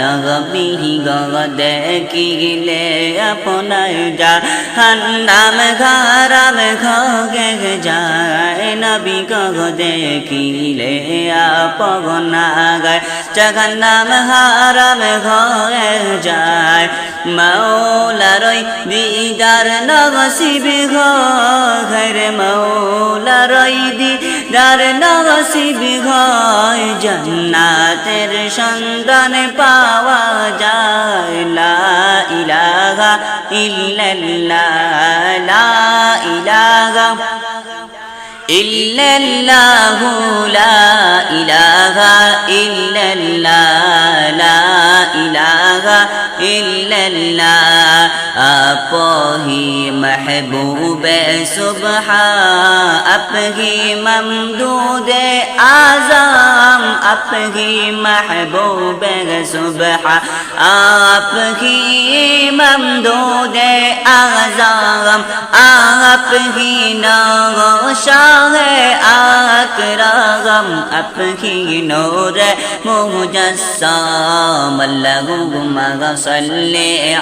নবমিহি গগ দেখিলে আপনার যা হান্নাম ঘরাম ঘগে যায়। নবী গগ দেখিলে আপনা গায় জগন্নাম হারাম ঘয়ে যায়। মৌলারই দিদার নবসিব ঘর মৌলারই দিদার নবসিব ঘর জন্নাতের সন্ধান পাওয়া যায়। লা ইলাহা ইল্লাল্লাহ, লা ইলাহা ইল্লাল্লাহু, লা ইলাহা ইল্লাল্লাহ, লা ইলাহা ইল্লাল্লাহ, আপহি মাহবুবে সুবহা আপহি মমদুদে আজম আপহি মাহবুবে সুবহা আপহি মমদুদে আজম আপহি নগশাহ আকরাম, আপহি নূর মুজসম আল্লাহুম্মা গস صل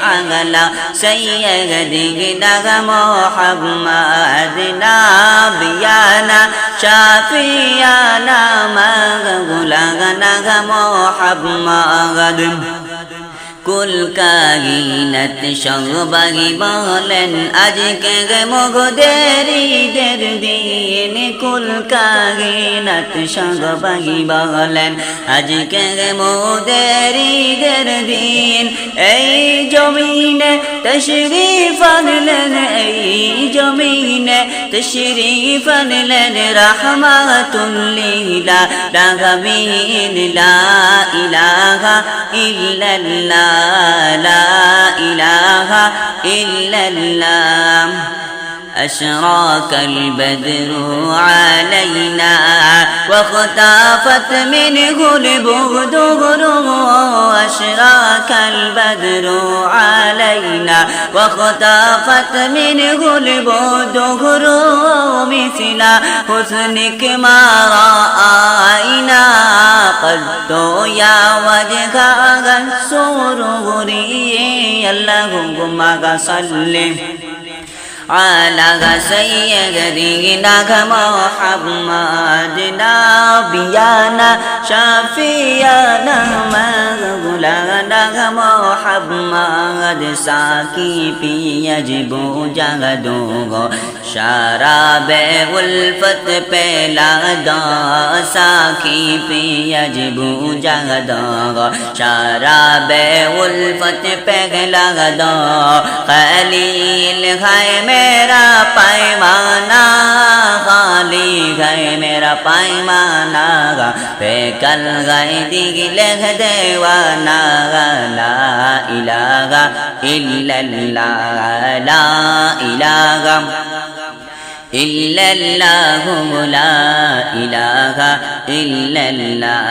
على سيدنا محمد نبينا شافينا مولانا محمد. কুল কাহিনাত সবাই বলেন, আজকে মগদেরি দের দিন কুল কাহিনাত সবাই বলেন, আজকে মোদেরি দের দিন, এই জমিনে তশরিফ আনলেন, এই জমিনে তশরিফ আনলেন, রহমাতুল্লিলা রাগবিন লা ইলাহা ইল্লাল্লাহ। لا إله إلا الله. أشراك البدر علينا واختفت منه البغدر أشراك البدر علينا واختفت منه البغدر مثل حسنك ما رأينا. தோயா வஜகாக சூருகுரியே அல்லாஹும் குமாக சொல்லேன் على سيدنا محمد نبينا شفيعنا مولانا محمد ساكي في يجب جهدو شراب الفت پہلا دا ساکی پی يجب جهدو شراب الفت پہلا دا خلیل মেরা পায়মানা খালি গাই মেরা পায়মানা গা পে গাই দিগি লেখ দেওয়ানা গা লা ইলাগা ইল্লাল্লাহ লা ইলাগা ইল্লাল্লাহু লা ইলাহা ইল্লাল্লাহ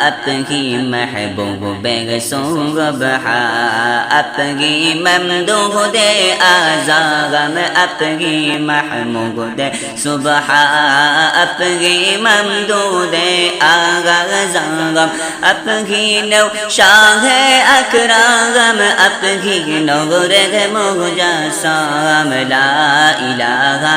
আপনি মাহবুবে সুরব আপনি মমদুহ দে আজাগম আপনি মাহমুগ দে সুবহ আপনি মমদুহ দে আগাজাগম আপনি নৌ শাহ আকরাগম আপনি নগরে মুজাসাম লা ইলাহা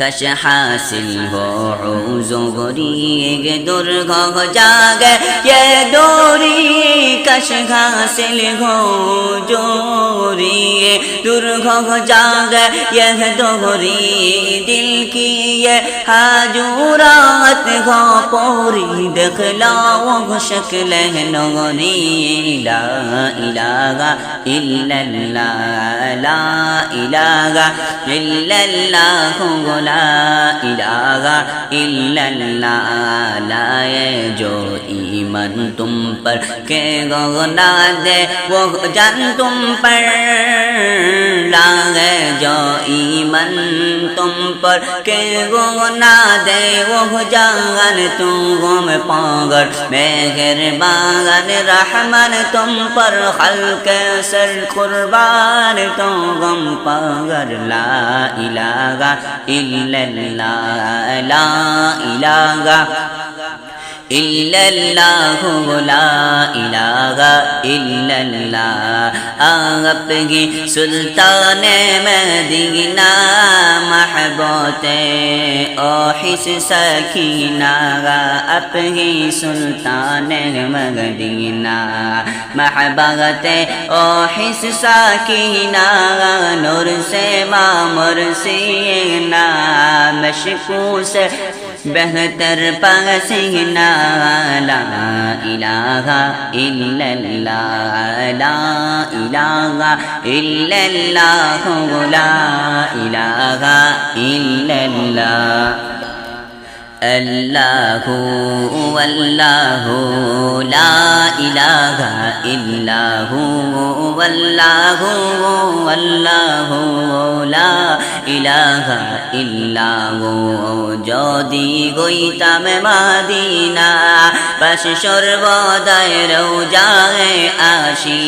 কশ হাসিল গরিগ দুর্গ জাগ, এ ডোরি কশ হাসিল জোরি দুর্গ জাগ, এ ডোরি দিল কি হাজুরাত পোরি দেখলাও শকল নগরি ইলাগা ইলাগা ইলাগা ইলাগা لا إله إلا الله لا يجوئي دشمن تم پر کہ گنا دے، وہ جن تم پر لاگے جو ایمن تم پر کہ گنا دے، وہ جان تم گم پانگر میں گھر باغن رحمن تم پر، خلق سر قربان تم غم پاگر لا الہ الا اللہ، لا الہ ইল্লাল্লাহু লা ইলাহা ইল্লাল্লাহ আপনি সুলতানে মদিনা মাহবতে অহিস সখিনা আপনি সুলতানে মদিনা মাহবতে অহিস সখিনা নূর সে মামর সিনা মশকুস बेहतर पसीना ला इलाहा इल्लल्लाह ला इलाहा इल्लल्लाह ला इलाहा इल्लल्लाह अल्लाह अल्लाह ला इलाहा इल्लाहु अल्लाह अल्लाह ला ইলাহা ইল্লাহু, যদি গইতাম মাদিনা পাশ সর্বদায় রোজায় আসি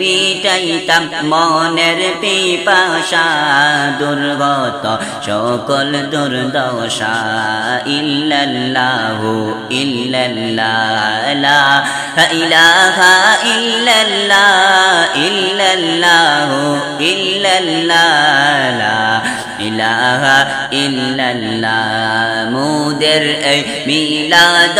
মিটাইতাম মনের পিপাসা, দুর্গত সকল দুর্দশা, ইল্লাল্লাহু ইল্লাল্লাহ ইলাহা ইল্লাল্লাহ, ইল্লাল্লাহু ইল্লাল্লাহ ইলাহা ইল্লাল্লাহ। মুদের এই মিলাদ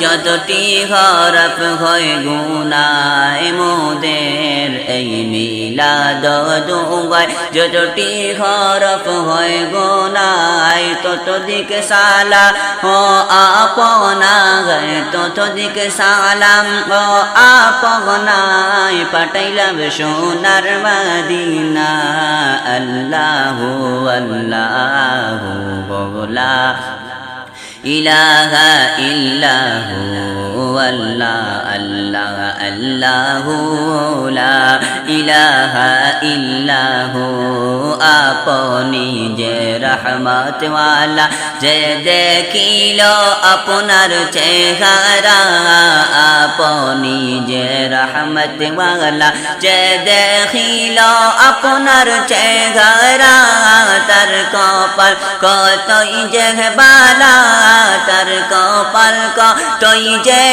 যতটি হরফ হয় গুনায় মুদের এই মিলাদ যতটি হরফ হয় গুনায় দিকে সালা ও আপনা গায় তত দিকে সালাম ও আপনায় পাঠাইলাম সোনার মদিনা আল্লাহু আল্লাহু ইল্লাহু আল্লাহ আল্লাহ আল্লাহু ইলাহা ইল্লাহু, আপনি যে রহমত ওয়ালা যে দেখিল আপনার চেহারা, আপনি যে রহমত ওয়ালা যে দেখিল আপনার চেহারা, তার কপাল কতই যে বালা, তার কপাল কতই যে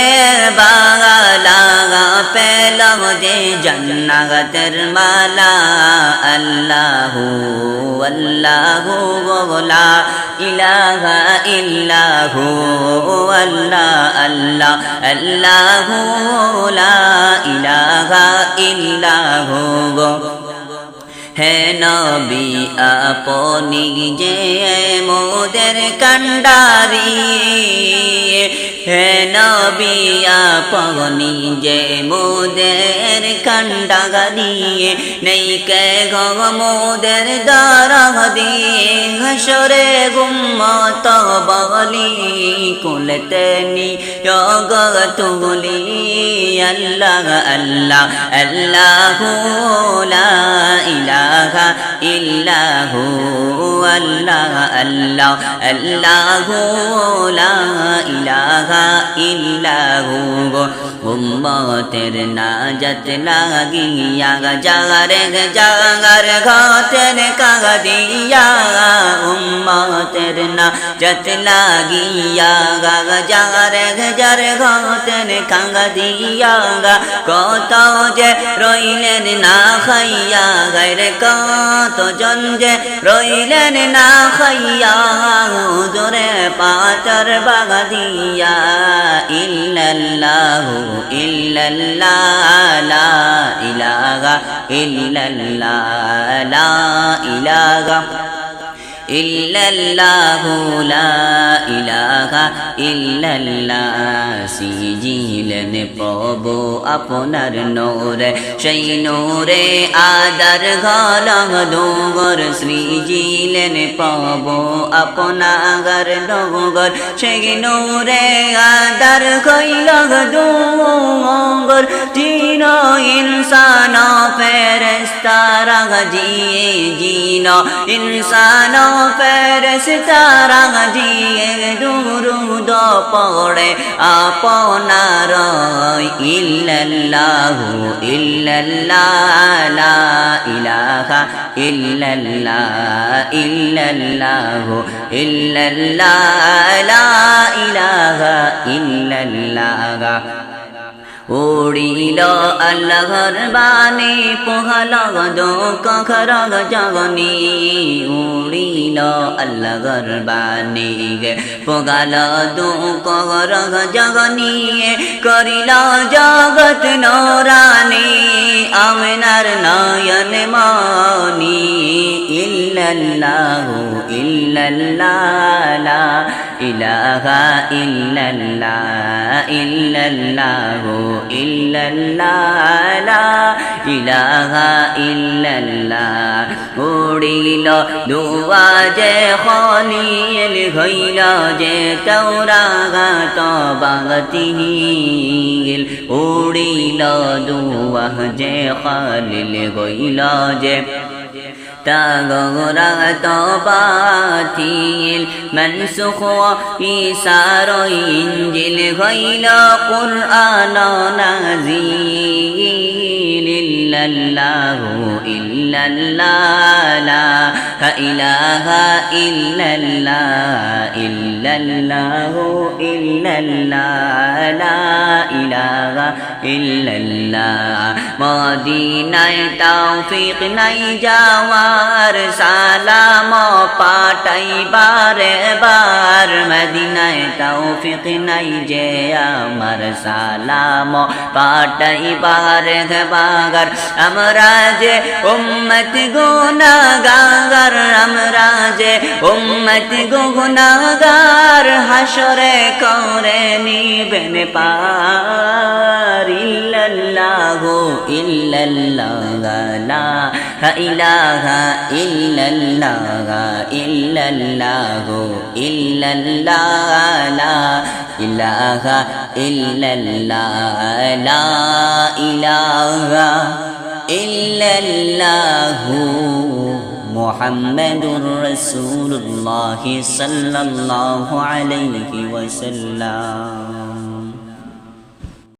বালা পেল যে জন্নাতের মালা আল্লাহু আল্লাহু গোলা ইলাহা ইল্লাহু আল্লাহ আল্লাহ আল্লাহু লা ইলাহা ইল্লাহু গো হে নবী, আপনি যে মোদের কান্ডারি হে নবী, আপনি যে মোদের কান্ডারি নেই কে গগ মোদের দরহ দিয়ে হসরে গুম্মত বলি, কুলতে নি তুলি। আল্লাহ আল্লাহ আল্লাহ ইলাহা ইল্লাহু, আল্লাহ আল্লাহ, আল্লাহু ইলাহা ইল্লাহু। উম্মতের নাজাত লাগিয়া জাগারে জাগার ঘাতের কাগদিয়া উম্মতের নাজাত লাগিয়া জাগারে জার ঘাতের কাগদিয়া কত যে রইলেন না খাইয়া, গাইরে কত জন যে রইলেন না খাইয়া, জোরে পাচার বাগাদিয়া ইল্লাল্লাহু ইল্লাল্লাহ, লা ইলাহা ইল্লাল্লাহ ইল্লাল্লাহু লা ইলাহা ইল্লাল্লাহ সিজিলেন প্রভু আপনার নোরে, সেই নোরে আদার ঘলং ডোগর সৃজিলেন প্রভু আপনার ডোগর সেই নোরে আদার কইলগ ডোগর জিন ইনসান ফেরেস্তারা জিয়ে জিন ইনসান ফেরেস্তারা জিয়ে দুরুদ পড়ে। আপনার ইল্লাল্লাহু ইল্লাল্লাহ ইলাহা ইল্লাল্লাহ ইল্লাল্লাহু ইল্লাল্লাহ ইলাহা ইল্লাল্লাহ। উড়িল আল্লাহর বাণী, পোহাল কখর জগনি। উড়িল আল্লাহর বাণী পোগাল দো কখর জগনি। করিল জগত নোরানি, আমিনার নয়ন মনি ইল্লাল্লাহু ইল্লাল্লাহ ইলাহা ইল্লাল্লাহ, ইল্লাল্লাহু ইল্লাল্লাহ, লা ইলাহা ইল্লাল্লাহ। উড়িল দুয়া যে খলিল, হইল যে তৌরাগাত বাগতিহিল উড়িল দুয়া যে খলিল, হইল যে تغرغت باطل من سخوا ایسار و انجیل غیل قرآن نازيل إلا الله إلا الله لا إله إلا الله إلا الله إلا الله لا إله إلا الله. مدینہ توفیق نہیں جاوا যাওয়ার সালাম পাঠাইবার বার মদিনায় তৌফিক নাই যে আমার সালাম পাঠাইবার বাগার আমরা যে উম্মত গুনাগার আমরা যে উম্মত গুনাগার হাসরে করে নিবেন পার ইল্লাল্লাহু ইল্লাল্লাহ, লা ইলাহা illallah illallah illallah la ilaha illallah la ilaha illallah মুহাম্মাদুর রাসূলুল্লাহ সাল্লাল্লাহু আলাইহি ওয়াসাল্লাম